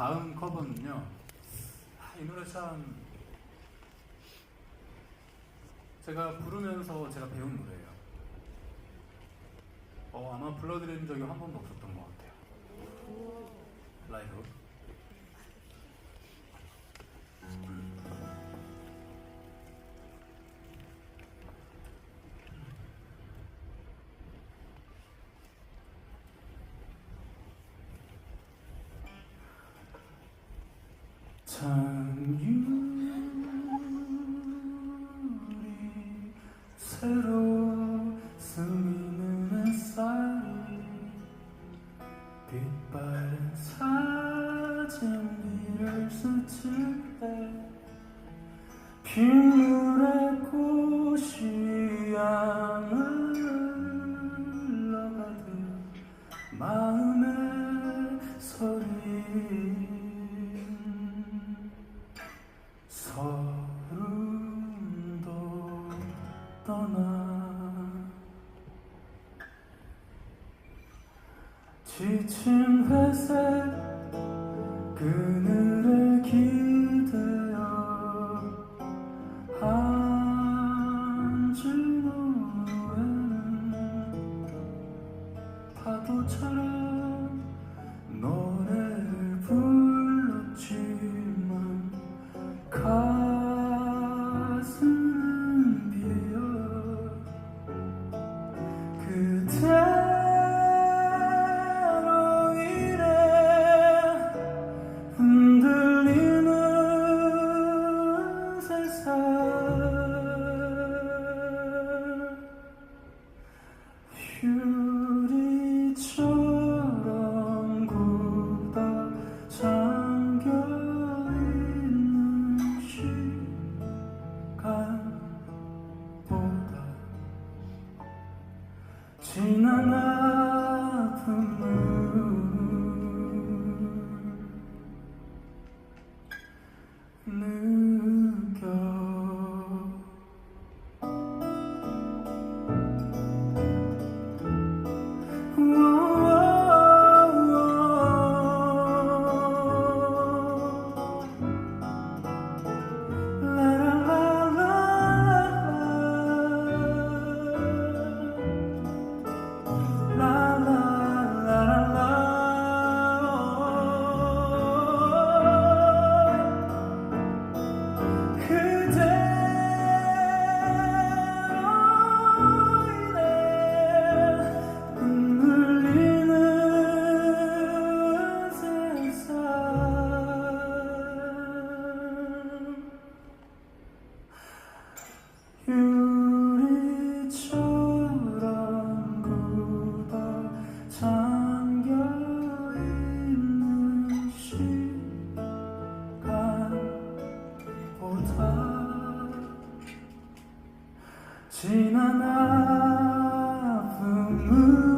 다음 커버는요. 아, 이 노래 참 제가 부르면서 제가 배운 노래예요. 어, 아마 불러드린 적이 한 번도 없었던 것 같아요. 라이브. 찬유리 새로 스미는 햇살이 빛바랜 사진기를 스칠 때 빗물에 꽃이 향을 지친 회색 그늘에 기대어 앉은 후에는 파도처럼 노래를 불렀지만 가슴 지난 아픔을 지난 아픔을